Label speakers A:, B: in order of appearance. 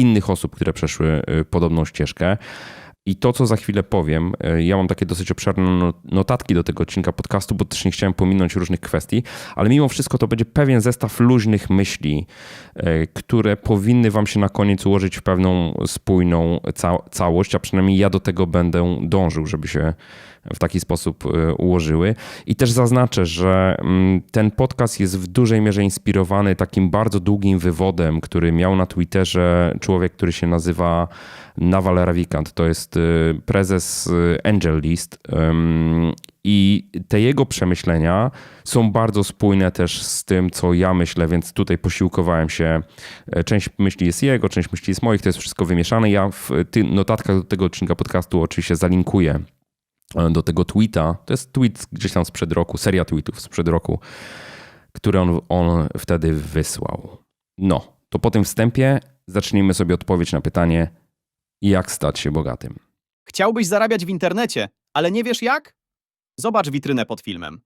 A: innych osób, które przeszły y, podobną ścieżkę. I to, co za chwilę powiem, y, ja mam takie dosyć obszerne no- notatki do tego odcinka podcastu, bo też nie chciałem pominąć różnych kwestii, ale mimo wszystko to będzie pewien zestaw luźnych myśli, y, które powinny Wam się na koniec ułożyć w pewną spójną ca- całość, a przynajmniej ja do tego będę dążył, żeby się w taki sposób y, ułożyły. I też zaznaczę, że mm, ten podcast jest w dużej mierze inspirowany takim bardzo długim wywodem, który miał na Twitterze człowiek, który się nazywa Naval Ravikant. To jest prezes y, Angel List. I te jego przemyślenia są bardzo spójne też z tym, co ja myślę, więc tutaj posiłkowałem się. E, Część myśli jest jego, część myśli jest moich, to jest wszystko wymieszane. Ja w notatkach do tego odcinka podcastu oczywiście zalinkuję e, do tego tweeta. To jest tweet gdzieś tam sprzed roku, seria tweetów sprzed roku, który on, on wtedy wysłał. No, to po tym wstępie zacznijmy sobie odpowiedź na pytanie, jak stać się bogatym.
B: Chciałbyś zarabiać w internecie, ale nie wiesz jak? Zobacz witrynę pod filmem.